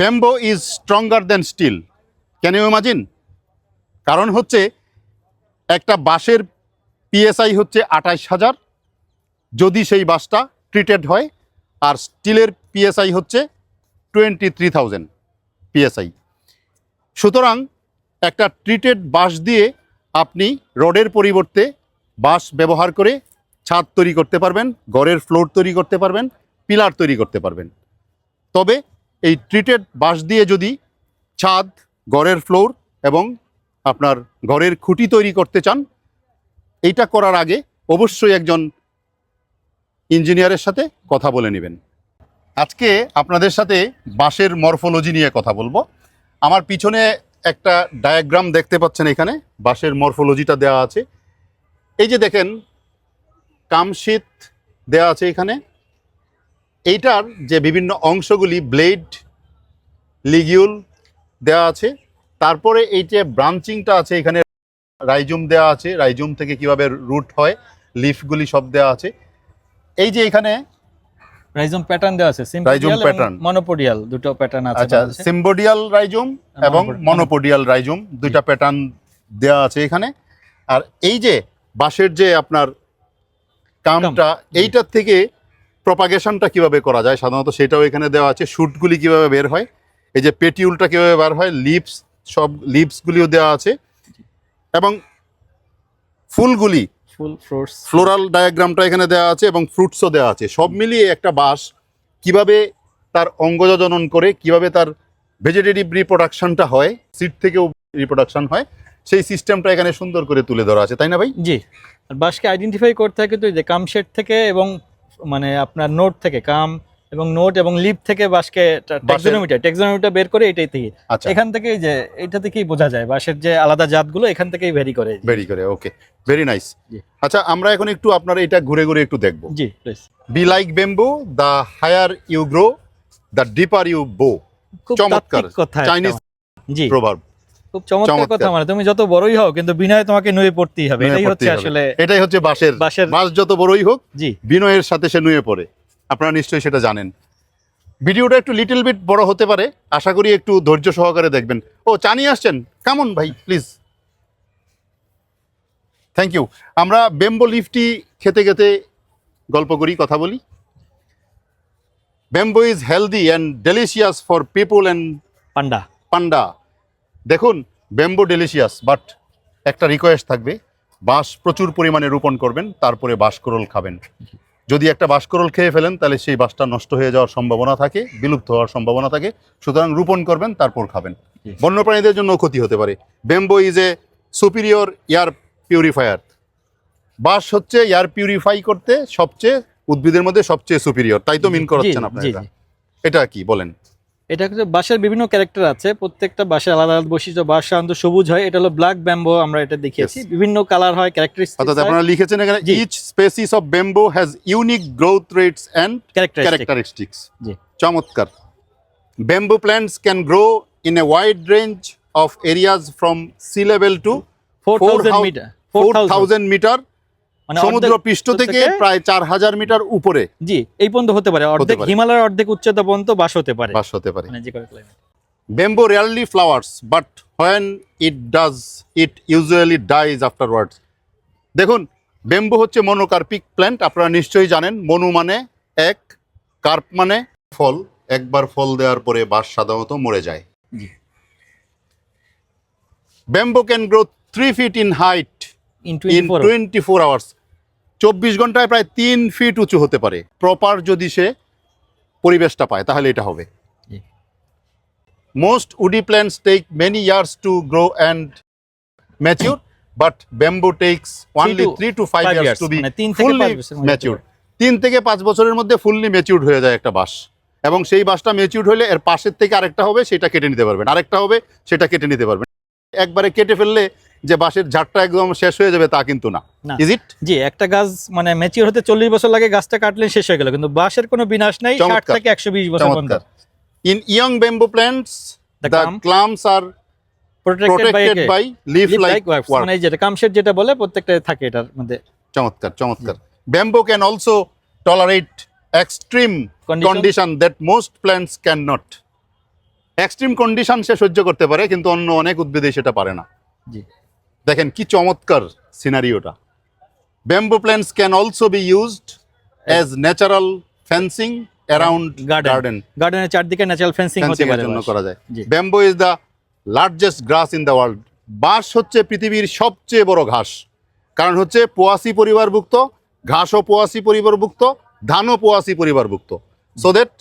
Bamboo is stronger than steel can you imagine কারণ হচ্ছে একটা বাঁশের পিএসআই হচ্ছে আঠাইশ হাজার। যদি সেই বাসটা ট্রিটেড হয়, আর স্টিলের পিএসআই হচ্ছে টোয়েন্টি থ্রি থাউজেন্ড পিএসআই সুতরাং একটা ট্রিটেড বাঁশ দিয়ে আপনি রডের পরিবর্তে বাঁশ ব্যবহার করে ছাদ তৈরি করতে পারবেন, ঘরের ফ্লোর তৈরি করতে পারবেন, পিলার তৈরি করতে পারবেন। তবে এই ট্রিটেড বাঁশ দিয়ে যদি ছাদ, ঘরের ফ্লোর এবং আপনার ঘরের খুঁটি তৈরি করতে চান, এইটা করার আগে অবশ্যই একজন ইঞ্জিনিয়ারের সাথে কথা বলে নেবেন। আজকে আপনাদের সাথে বাঁশের মরফোলজি নিয়ে কথা বলব। আমার পিছনে একটা ডায়াগ্রাম দেখতে পাচ্ছেন এখানে, বাঁশের মরফোলজিটা দেওয়া আছে। এই যে দেখেন কামশীত দেওয়া আছে এখানে। এইটার যে বিভিন্ন অংশগুলি ব্লেড লিগিউল দেওয়া আছে তারপরে এই যে ব্রাঞ্চিংটা আছে এখানে রাইজুম দেওয়া আছে রাইজুম থেকে কীভাবে রুট হয় লিফগুলি সব দেওয়া আছে। এই যে এখানে রাইজোম প্যাটার্ন দেওয়া আছে Rhizome pattern। মনোপোডিয়াল দুটো প্যাটার্ন আছে আচ্ছা সিম্বোডিয়াল রাইজুম এবং মনোপোডিয়াল। রাইজুম দুইটা প্যাটার্ন দেওয়া আছে এখানে। আর এই যে বাঁশের যে আপনার কামটা এইটার থেকে প্রপাগেশনটা কীভাবে করা যায়? সাধারণত সেটাও এখানে দেওয়া আছে। শুটগুলি কীভাবে বের হয়? এই যে পেটিউলটা কীভাবে বের হয়? লিপস সব লিপসগুলিও দেওয়া আছে। এবং ফুলগুলি ফুল ফ্রুটস ফ্লোরাল ডায়াগ্রামটা এখানে দেওয়া আছে এবং ফ্রুটসও দেওয়া আছে। সব মিলিয়ে একটা বাঁশ কীভাবে তার অঙ্গজনন করে কীভাবে তার ভেজিটেটিভ রিপ্রোডাকশনটা হয় সিড থেকেও রিপ্রোডাকশন হয় সেই সিস্টেমটা এখানে সুন্দর করে তুলে ধরা আছে। তাই না ভাই? জি। আর বাসকে আইডেন্টিফাই করতে হয় কিন্তু এই যে কাম শেড থেকে এবং মানে আপনার নোট থেকে কাম এবং নোট এবং লিপ থেকে বাসকে টেক্সোনোমিটার টেক্সোনোমিটার বের করে এটাই থেকে। আচ্ছা। এখান থেকে যে এটা থেকেই বোঝা যায়? বাসের যে আলাদা জাতগুলো এখান থেকেই ভেরি করে। ভেরি করে ওকে ভেরি নাইস আচ্ছা আমরা এখন একটু আপনার এটা ঘুরে ঘুরে একটু দেখব। জি please be like bamboo the higher you grow the deeper you bow খুব চমৎকার। কথা চাইনিজ জি। প্রভাব খুব চমৎকার। কথা মানে তুমি যত বড়ই হও কিন্তু বিনয় তোমাকে নুয়ে পড়তেই হবে। এটাই হচ্ছে আসলে এটাই হচ্ছে বাঁশের বাঁশের বাঁশ যত বড়ই হোক জি। বিনয়ের সাথে সে নুয়ে পড়ে। আপনারা নিশ্চয়ই সেটা জানেন। ভিডিওটা একটু লিটল বিট বড় হতে পারে। আশা করি একটু ধৈর্য সহকারে দেখবেন। ও চা নিয়ে আসছেন? কেমন ভাই প্লিজ থ্যাংক ইউ আমরা বেম্বো লিফটি খেতে খেতে গল্প করি কথা বলি। Bamboo is healthy and delicious for people and panda. Panda. দেখুন বেম্বো ডেলিশিয়াস বাট একটা রিকোয়েস্ট থাকবে। বাঁশ প্রচুর পরিমাণে রোপণ করবেন তারপরে বাঁশকরল খাবেন। যদি একটা বাঁশকরল খেয়ে ফেলেন তাহলে সেই বাঁশটা নষ্ট হয়ে যাওয়ার সম্ভাবনা থাকে বিলুপ্ত হওয়ার সম্ভাবনা থাকে। সুতরাং রোপণ করবেন তারপর খাবেন। বন্যপ্রাণীদের জন্য ক্ষতি হতে পারে। Bamboo is a superior air purifier বাঁশ হচ্ছে এয়ার পিউরিফাই করতে সবচেয়ে উদ্ভিদের মধ্যে সবচেয়ে সুপিরিয়র তাই তো মিন করাচ্ছেন আপনার। এটা কি বলেন? এটা হচ্ছে বাঁশের বিভিন্ন ক্যারেক্টার আছে প্রত্যেকটা বাঁশের আলাদা আলাদা বৈশিষ্ট্য বাঁশ সাধারণত সবুজ হয় এটা হলো ব্ল্যাক ব্যাম্বো আমরা এটা দেখিয়েছি। বিভিন্ন কালার হয় ক্যারেক্টারিস্টিক অর্থাৎ আপনারা লিখেছেন এখানে। Each species of bamboo has unique growth rates characteristic characteristics জি। চমৎকার। Bamboo plants can grow in a wide range of areas from sea level to 4000 metre four 4000 thousand metre সমুদ্র পৃষ্ঠ থেকে থেকে- প্রায় চার হাজার মিটার উপরে। জি এই পর্যন্ত হতে পারে। অর্ধেক হিমালয়ের অর্ধেক উচ্চতা পর্যন্ত বাস হতে পারে। বাস হতে পারে। যে কোনো climate। Bamboo rarely flowers but when it does it usually dies afterwards দেখুন বেম্বো হচ্ছে মনোকার্পিক প্ল্যান্ট আপনারা নিশ্চয়ই জানেন। মনু মানে এক কার্প মানে ফল। একবার ফল দেওয়ার পরে বাঁশ সাধারণত মরে যায়। Bamboo can grow three feet in height In in 24 twenty four hours চব্বিশ ঘন্টায় প্রায় তিন ফিট উঁচু হতে পারে। প্রপার যদি সে পরিবেশটা পায় তাহলে এটা হবে। Most woody plants take many years to grow and mature but bamboo takes to three to five years to be fully mature তিন থেকে পাঁচ বছরের মধ্যে ফুললি ম্যাচিউর হয়ে যায় একটা বাঁশ এবং সেই বাঁশটা ম্যাচিউর হলে এর পাশের থেকে আরেকটা হবে সেটা কেটে নিতে পারবেন। আরেকটা হবে সেটা কেটে নিতে পারবেন। একবারে কেটে ফেললে যে বাঁশের ঝাড়টা একদম শেষ হয়ে যাবে তা কিন্তু না। ইজ ইট জি একটা গাছ মানে ম্যাচিওর হতে চল্লিশ বছর লাগে গাছটা কাটলে শেষ হয়ে গেল। কিন্তু বাঁশের কোনো বিনাশ নাই ষাট থেকে একশো বিশ বছর পর্যন্ত। In young bamboo plants the culms are protected by leaf like মানে যেটা বলে প্রত্যেকটা থাকে এটার মধ্যে। চমৎকার চমৎকার। Bamboo can also tolerate extreme condition that most plants can not extreme condition সে সহ্য করতে পারে কিন্তু অন্য অনেক উদ্ভিদে সেটা পারে না। জি। দেখেন কি চমৎকার সিনারিওটা। Bamboo plants can also be used as natural fencing around. Garden গার্ডেনের চারদিকে ন্যাচারাল ফেন্সিং হতে পারে জন্য করা যায়। Bamboo is the largest grass in the world বাঁশ হচ্ছে পৃথিবীর সবচেয়ে বড় ঘাস। কারণ হচ্ছে পোয়াসি পরিবারভুক্ত ঘাসও পোয়াসি পরিবারভুক্ত ধানও পোয়াসি পরিবারভুক্ত। সো দ্যাট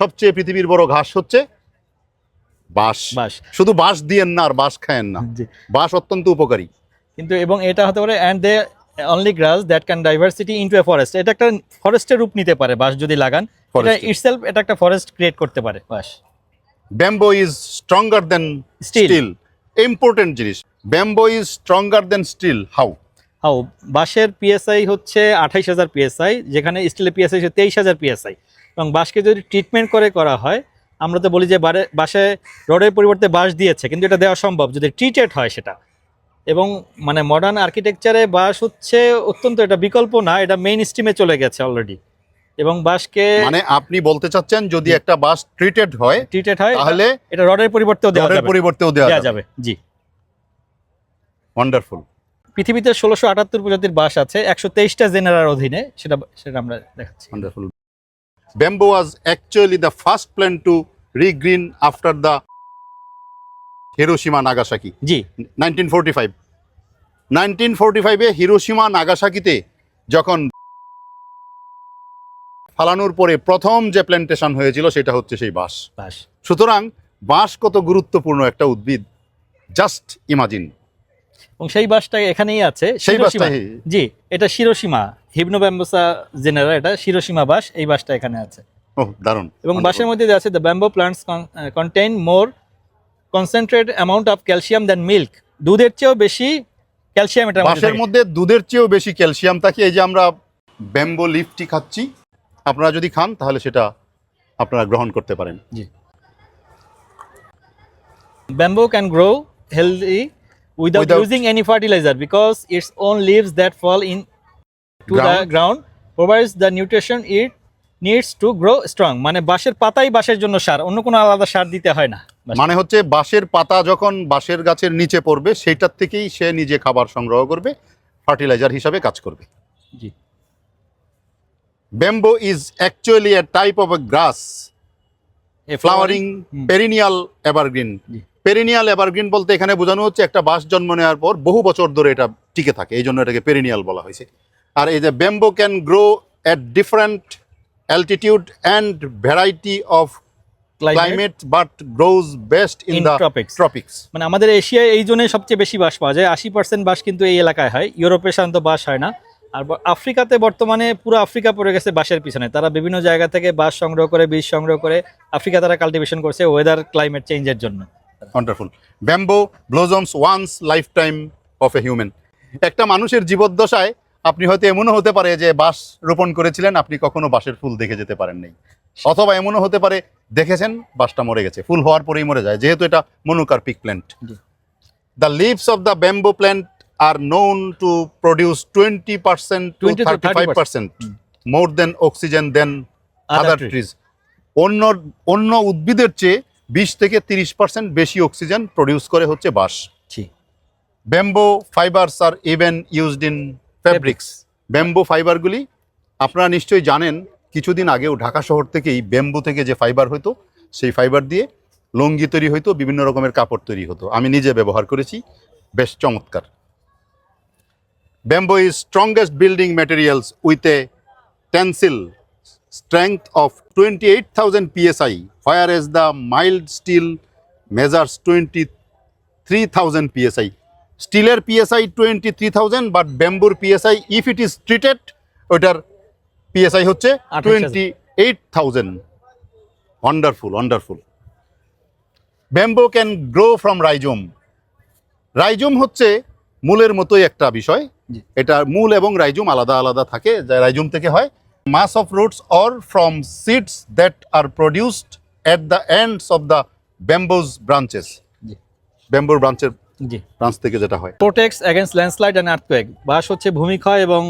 সবচেয়ে পৃথিবীর বড় ঘাস হচ্ছে বাঁশ। বাঁশ। শুধু বাঁশ দিয়েন না আর বাঁশ খায়েন না। বাঁশ অত্যন্ত উপকারী। কিন্তু এবং এটা হতে পারে and they only grass that can diversity into a forest এটা একটা ফরেস্টের রূপ নিতে পারে বাঁশ যদি লাগান। এটা. ইটসেলফ এটা একটা ফরেস্ট ক্রিয়েট করতে পারে বাঁশ। Bamboo is stronger than. Steel important জিনিস। Bamboo is stronger than steel how how বাঁশের পিএসআই হচ্ছে আঠাইশ হাজার পিএসআই যেখানে স্টিলের পিএসআই হচ্ছে তেইশ হাজার পিএসআই এবং বাঁশকে যদি ট্রিটমেন্ট করে করা হয় আমরা তো বলি যে বারে বাঁশে রডের পরিবর্তে বাঁশ দিয়েছে কিন্তু এটা দেওয়া সম্ভব যদি ট্রিটেড হয় সেটা। এবং মানে মডার্ন আর্কিটেকচারে বাঁশ হচ্ছে অত্যন্ত এটা বিকল্প না এটা মেইন স্ট্রিমে চলে গেছে অলরেডি এবং বাঁশকে মানে আপনি বলতে চাচ্ছেন যদি একটা বাস ট্রিটেড হয় ট্রিটেড হয় তাহলে এটা রডের পরিবর্তেও দেওয়া যাবে। পরিবর্তেও দেওয়া যাবে। জি। ওয়ান্ডারফুল পৃথিবীতে ষোলোশো আটাত্তর প্রজাতির বাঁশ আছে একশো তেইশটা জেনারার অধীনে সেটা সেটা আমরা দেখাচ্ছি। Wonderful bamboo was actually the first plan to regreen after the Hiroshima Nagasaki G. Nineteen forty five nineteen forty ফাইভে হিরোশিমা নাগাসাকিতে যখন ফালানোর পরে প্রথম যে প্ল্যান্টেশন হয়েছিল সেটা হচ্ছে সেই বাঁশ বাঁশ সুতরাং বাঁশ কত গুরুত্বপূর্ণ একটা উদ্ভিদ? জাস্ট ইমাজিন এবং সেই বাসটা এখানেই আছে সেই। বাসটাই। জি এটা শিরোসীমা হিবনোব্যাম্বোসা জেনারা এটা শিরোসীমা বাস এই বাসটা এখানে আছে। দারুণ। এবং বাঁশের মধ্যে যে আছে the bamboo plants contain more concentrate amount of calcium than milk দুধের চেয়েও বেশি ক্যালসিয়াম এটা বাঁশের মধ্যে দুধের চেয়েও বেশি ক্যালসিয়াম থাকে। এই যে আমরা ব্যাম্বো লিফটি খাচ্ছি আপনারা যদি খান তাহলে সেটা আপনারা গ্রহণ করতে পারেন। জি। Bamboo can grow healthy without Without- using any fertiliser because its own leaves that fall in to the Ground. Ground provides the nutrition it needs to grow strong মানে বাঁশের পাতাই বাঁশের জন্য সার অন্য কোনো আলাদা সার দিতে হয় না। মানে হচ্ছে বাঁশের পাতা যখন বাঁশের গাছের নিচে পড়বে সেইটার থেকেই সে নিজে খাবার সংগ্রহ করবে ফার্টিলাইজার হিসাবে কাজ করবে। জি। Bamboo is actually a type of a grass a flowering. Perennial evergreen. Perennial evergreen বলতে এখানে বোঝানো হচ্ছে একটা বাঁশ জন্ম নেওয়ার পর বহু বছর ধরে এটা টিকে থাকে এই জন্য এটাকে পেরিনিয়াল বলা হয়েছে। আর এই যে bamboo can grow at different and variety of climate climate but grows best in in the tropics tropics মানে আমাদের এশিয়ায় এই জন্য সবচেয়ে বেশি বাঁশ পাওয়া যায়। আশি পার্সেন্ট বাঁশ কিন্তু এই এলাকায় হয়। ইউরোপে সাধারণত বাঁশ হয় না। আর আফ্রিকাতে বর্তমানে পুরো আফ্রিকা পড়ে গেছে বাঁশের পিছনে। তারা বিভিন্ন জায়গা থেকে বাঁশ সংগ্রহ করে বীজ সংগ্রহ করে আফ্রিকা তারা কাল্টিভেশন করছে ওয়েদার ক্লাইমেট চেঞ্জের জন্য। Wonderful bamboo blossoms once life time of a human একটা মানুষের জীবদ্দশায় আপনি হয়তো এমনও হতে পারে যে বাঁশ রোপণ করেছিলেন আপনি কখনো বাঁশের ফুল দেখে যেতে পারেন নাই অথবা এমনও হতে পারে দেখেছেন বাঁশটা মরে গেছে ফুল হওয়ার পরেই মরে যায় যেহেতু এটা monocarpic plant the leaves of the bamboo plant are known to produce twenty percent to 20 to thirty five 30%. Percent more than oxygen than other trees. Trees অন্য অন্য উদ্ভিদের চেয়ে বিশ থেকে তিরিশ পার্সেন্ট বেশি অক্সিজেন প্রডিউস করে হচ্ছে বাঁশ। Bamboo fibres are even used in fabrics bamboo ফাইবারগুলি আপনারা নিশ্চয়ই জানেন কিছুদিন আগেও ঢাকা শহর থেকেই ব্যাম্বো থেকে যে ফাইবার হতো সেই ফাইবার দিয়ে লুঙ্গি তৈরি হতো বিভিন্ন রকমের কাপড় তৈরি হতো। আমি নিজে ব্যবহার করেছি বেশ চমৎকার। Bamboo is strongest building materials with a tensile strength of 28,000 psi, whereas the mild steel measures 23,000 psi. স্টিলের PSI twenty three thousand but ব্যাম্বুর PSI if it is treated ওইটার পিএসআই হচ্ছে 28,000 twenty eight thousand wonderful wonderful bamboo can grow from rhizome rhizome হচ্ছে মূলের মতোই একটা বিষয়। এটা মূল এবং রাইজুম আলাদা আলাদা থাকে যা রাইজুম থেকে হয়। Mass of roots or from seeds that are produced at the ends of the bamboo's branches ব্যাম্বুর ব্রাঞ্চের জি। ব্রাঞ্চ থেকে যেটা হয়। Protects against landslide and earthquake বাঁশ হচ্ছে ভূমিক্ষয় এবং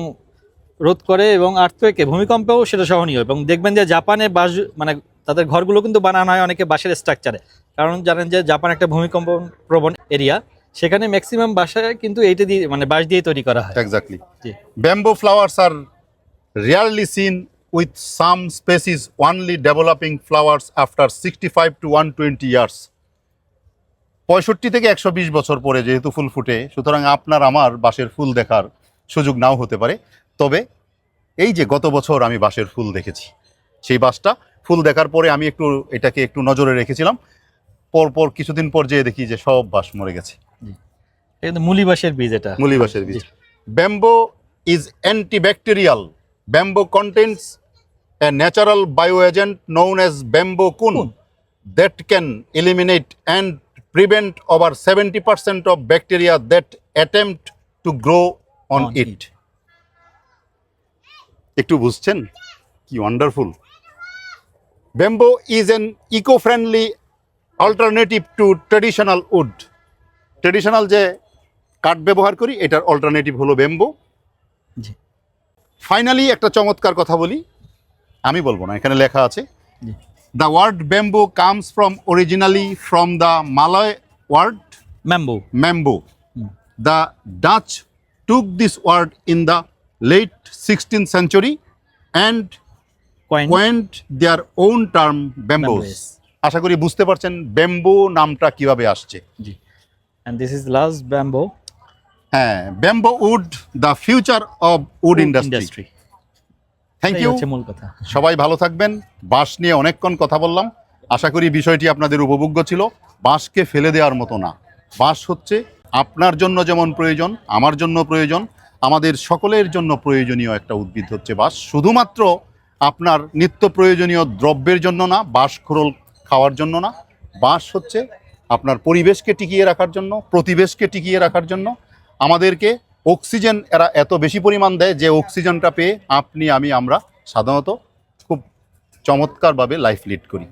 রোধ করে এবং আর্থকোয়েকে ভূমিকম্পেও সেটা সহনীয় এবং দেখবেন যে জাপানে বাঁশ মানে তাদের ঘরগুলো কিন্তু বানানো হয় অনেকে বাঁশের স্ট্রাকচারে কারণ জানেন যে জাপান একটা ভূমিকম্প প্রবণ এরিয়া সেখানে ম্যাক্সিমাম বাসায় কিন্তু এইটা দিয়ে মানে বাঁশ দিয়ে তৈরি করা হয়। এক্স্যাক্টলি জি। Bamboo flowers are rarely seen with some species only developing flowers after 65 to 120 years. পঁয়ষট্টি থেকে একশো বিশ বছর পরে যেহেতু ফুল ফুটে সুতরাং আপনার আমার বাঁশের ফুল দেখার সুযোগ নাও হতে পারে। তবে এই যে গত বছর আমি বাঁশের ফুল দেখেছি সেই বাঁশটা ফুল দেখার পরে আমি একটু এটাকে একটু নজরে রেখেছিলাম। পরপর কিছুদিন পর যেয়ে দেখি যে সব বাঁশ মরে গেছে। এটা কিন্তু মুলি বাঁশের বীজ এটা। মুলি বাঁশের বীজ। Bamboo is antibacterial. Bamboo contents a natural bio agent known as bamboo kun Kun. That can eliminate and prevent over seventy percent of bacteria that attempt to grow on On it it. একটু বুঝছেন? কি wonderful bamboo is an eco friendly alternative to traditional wood traditional যে কাঠ ব্যবহার করি এটার alternative হলো bamboo জি। Finally একটা চমৎকার কথা বলি। আমি বলব না এখানে লেখা আছে। The word bamboo comes from originally from the Malay word mambo mambo. The Dutch took this word in the late sixteen century and coin point their own term bamboos Bamboos. আশা করি বুঝতে পারছেন ব্যাম্বো নামটা কীভাবে আসছে। জি। This is last bamboo হ্যাঁ bamboo would the future of wood industry thank you মূল কথা। সবাই ভালো থাকবেন। বাঁশ নিয়ে অনেকক্ষণ কথা বললাম। আশা করি বিষয়টি আপনাদের উপভোগ্য ছিল। বাঁশকে ফেলে দেওয়ার মতো না। বাঁশ হচ্ছে আপনার জন্য যেমন প্রয়োজন আমার জন্য প্রয়োজন আমাদের সকলের জন্য প্রয়োজনীয় একটা উদ্ভিদ হচ্ছে বাঁশ। শুধুমাত্র আপনার নিত্য প্রয়োজনীয় দ্রব্যের জন্য না বাঁশ খোরল খাওয়ার জন্য না। বাঁশ হচ্ছে আপনার পরিবেশকে টিকিয়ে রাখার জন্য প্রতিবেশকে টিকিয়ে রাখার জন্য। আমাদেরকে অক্সিজেন এরা এত বেশি পরিমাণ দেয় যে অক্সিজেনটা পেয়ে আপনি, আমি, আমরা সাধারণত খুব চমৎকারভাবে লাইফ লিড করি।